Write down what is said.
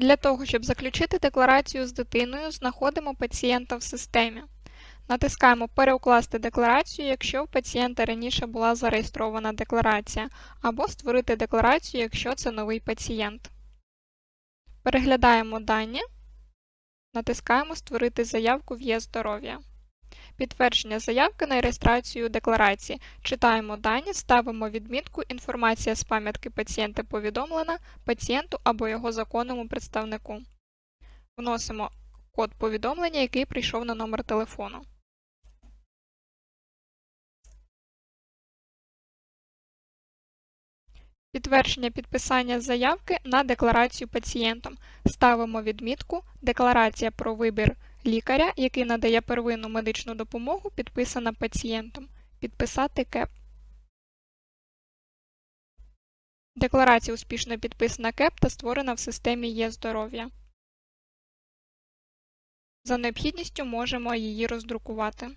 Для того, щоб заключити декларацію з дитиною, знаходимо пацієнта в системі. Натискаємо Переукласти декларацію, якщо в пацієнта раніше була зареєстрована декларація, або Створити декларацію, якщо це новий пацієнт. Переглядаємо дані, натискаємо Створити заявку в Є-здоров'я. Підтвердження заявки на реєстрацію декларації. Читаємо дані, ставимо відмітку «Інформація з пам'ятки пацієнта повідомлена пацієнту або його законному представнику». Вносимо код повідомлення, який прийшов на номер телефону. Підтвердження підписання заявки на декларацію пацієнтом. Ставимо відмітку «Декларація про вибір лікаря, який надає первинну медичну допомогу, підписана пацієнтом. Підписати КЕП. Декларація успішно підписана КЕП та створена в системі Є-здоров'я. За необхідністю можемо її роздрукувати.